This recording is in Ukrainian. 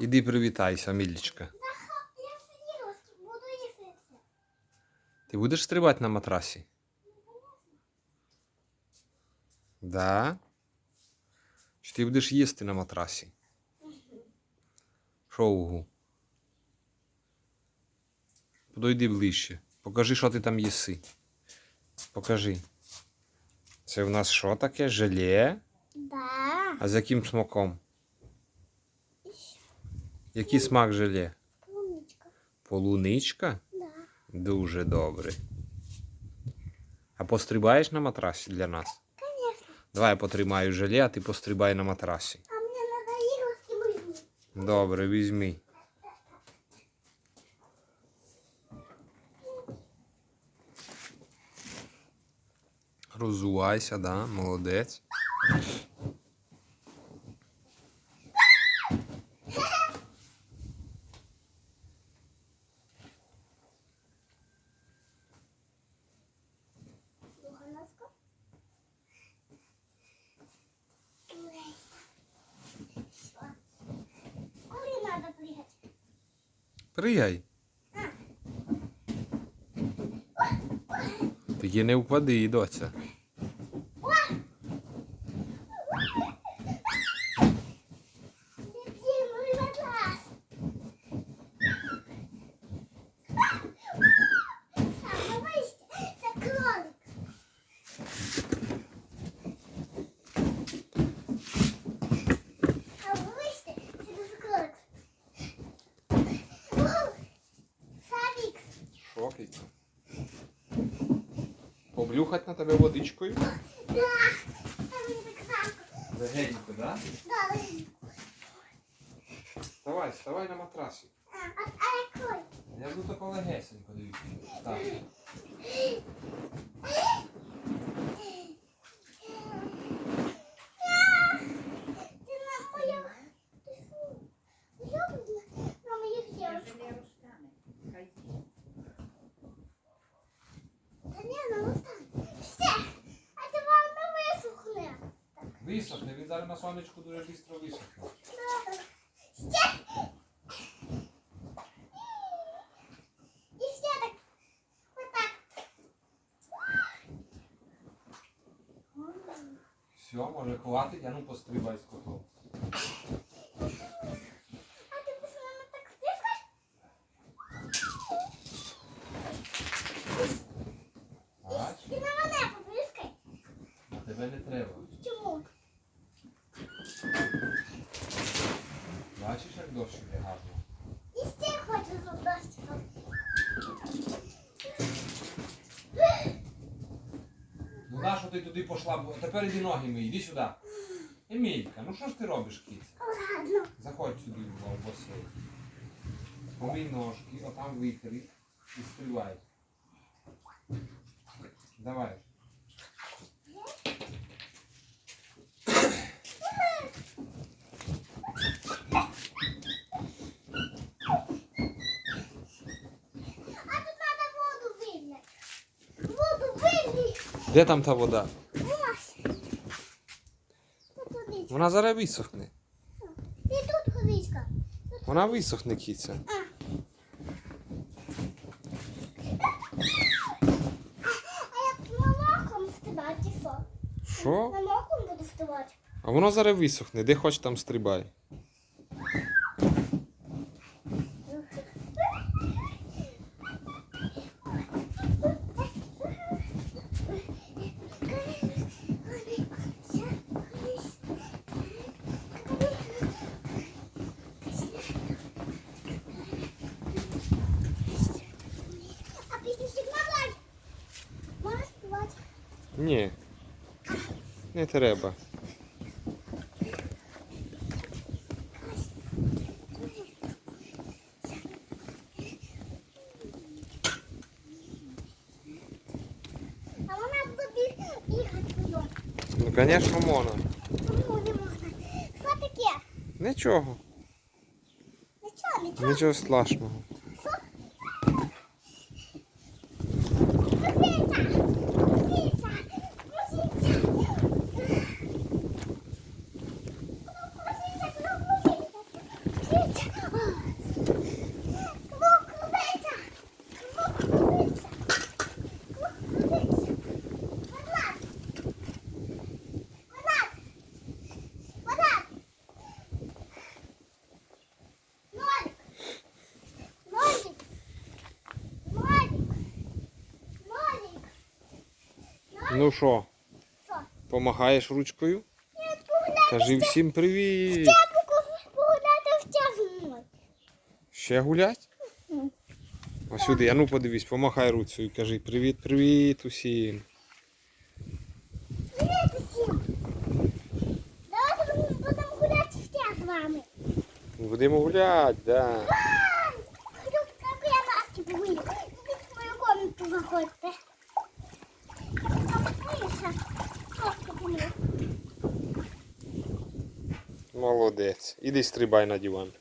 Іди привітайся, Мілічка. Я сиділа, буду їсти. Ти будеш стрибати на матрасі? Да? Чи ти будеш їсти на матрасі? Що угу? Подойди ближче. Покажи, що ти там їси. Покажи. Це в нас що таке? Желе? Да. А з яким смаком? Який смак желе? Умничка. Полуничка? Да. Дуже добре. А пострибаєш на матрасі для нас? Конечно. Давай я потримаю желе, а ти пострибай на матрасі. А мне надо іграшки візьму. Добре, візьми. Розувайся, да, молодець. Пригай. Тільки не впади, доця. Поблюхать на тебе водичкою? Легенько, да? Да. Вставай, вставай на матрасі. А, а, а який? Я буду легесенько дивіться. Так. Ти на моя... Ти що? Я буду на моїх дівчинках. Та ні, ну остань. Ще. А ти вам не висохне. Висохне, він зараз на сонечку дуже швидко висохне. Все, може хватить, а ну пострибай з котом. Ти на мене побризкай. а тебе не треба. Нащо ти туди пішла? Бо Тепер іди ноги мої, іди сюди. Емілька, ну що ж ти робиш, кіця? Ладно. Заходь сюди в басейн. Помий ножки, отам витри і стрибай. Давай. А тут треба воду вильняти. Воду вильні. Де там та вода? Вона зараз висохне. І тут водичка. Вона висохне, кіця. Що? Що? Молоком буду стибати. А воно зараз висохне, де хоч там стрибай. Ні. Не треба. А вона буде бігати вдома. Ну, звісно, можна. Кому не можна? Що таке? Нічого. Нічого, нічого. Нічого страшного. Ну що, помахаєш ручкою? Кажи всім привіт. ще. Гулять? Ось сюди, а ну подивись, помахай руцею і кажи привіт, привіт усім. Привіт усім. Давайте будемо гуляти ще з вами. Будемо гуляти, да. Хочу, как я в мою комнату заходьте. Молодець. Іди стрибай на диван.